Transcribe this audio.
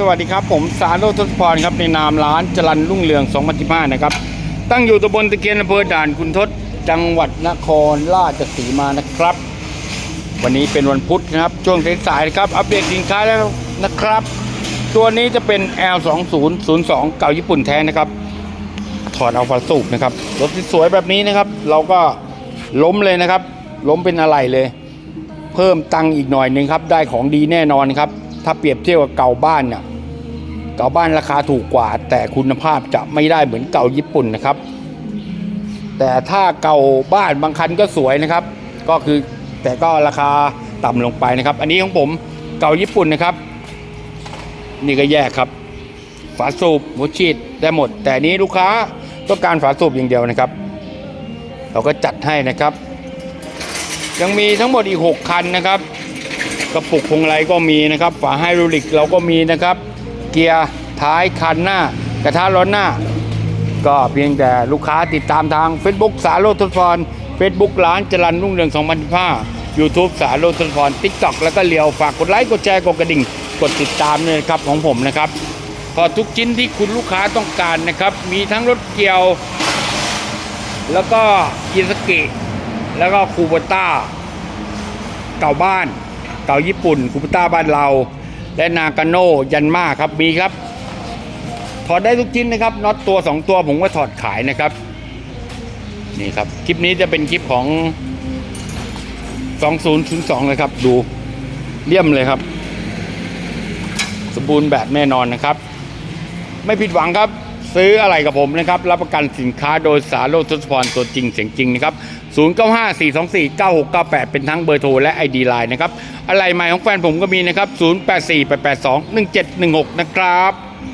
สวัสดีครับ ผมสารโรทศพรครับในนามร้านจรันรุ่งเรือง2015นะครับ ตั้งอยู่ตำบลตะเกียนอำเภอด่านคุณทศจังหวัดนครราชสีมานะครับ วันนี้เป็นวันพุธนะครับ ช่วงสายๆครับ อัปเดตสินค้าแล้วนะครับ ตัวนี้จะเป็น L2002 เก่าญี่ปุ่นแท้นะครับ ถอดเอาฝาสูบนะครับรถที่สวยแบบนี้นะครับ เราก็ล้มเลยนะครับ ล้มเป็นอะไรเลย เพิ่มตังค์อีกหน่อยหนึ่งครับ ได้ของดีแน่นอนครับ ถ้าเปรียบเทียบกับเก่าบ้านเนี่ยเก่าบ้านราคาถูกกว่า แต่คุณภาพจะไม่ได้เหมือนเก่าญี่ปุ่นนะครับ แต่ถ้าเก่าบ้านบางคันก็สวยนะครับ ก็คือแต่ก็ราคาต่ำลงไปนะครับ อันนี้ของผมเก่าญี่ปุ่นนะครับ นี่ก็แยกครับ ฝาสูบหัวฉีดได้หมด แต่นนี้ลูกค้าต้องการฝาสูบอย่างเดียวนะครับ เราก็จัดให้นะครับ ยังมีทั้งหมดอีก 6 คันนะครับ กระปุกพวงมาลัยก็มีนะครับ ฝาไฮดรอลิกเราก็มีนะครับ เกียร์ท้ายคันหน้า กระทะล้อหน้า ก็เพียงแต่ลูกค้าติดตามทาง Facebook สาโรจน์ทศพร Facebook ร้านจรันรุ่งเรือง2015 YouTube สาโรจน์ทศพร TikTok แล้วก็เลียวฝากกดไลค์กดแชร์กดกระดิ่ง กดติดตามเลยครับของผมนะครับก็ทุกชิ้นที่คุณลูกค้าต้องการนะครับ มีทั้งรถเกี่ยว แล้วก็อินสกิแล้วก็คูโบต้า เก่าบ้าน เก่าญี่ปุ่นคูปต้าบ้านเรา และนากาโนยันมาครับมีครับ ถอดได้ทุกชิ้นนะครับน็อตตัว 2 ตัวผมก็ถอดขายนะครับนี่ครับคลิปนี้จะเป็นคลิปของ 2002เลยครับ ดูเลี่ยมเลยครับ สมบูรณ์แบบแน่นอนนะครับ ไม่ผิดหวังครับ ซื้ออะไรกับผมนะครับ รับประกันสินค้าโดยสารโลดทศพรตัวจริงเสียงจริงนะครับ 0954249698 เป็นทั้งเบอร์โทรและ ID ไลน์นะครับ อะไรใหม่ของแฟนผมก็มีนะครับ 0848821716 นะครับ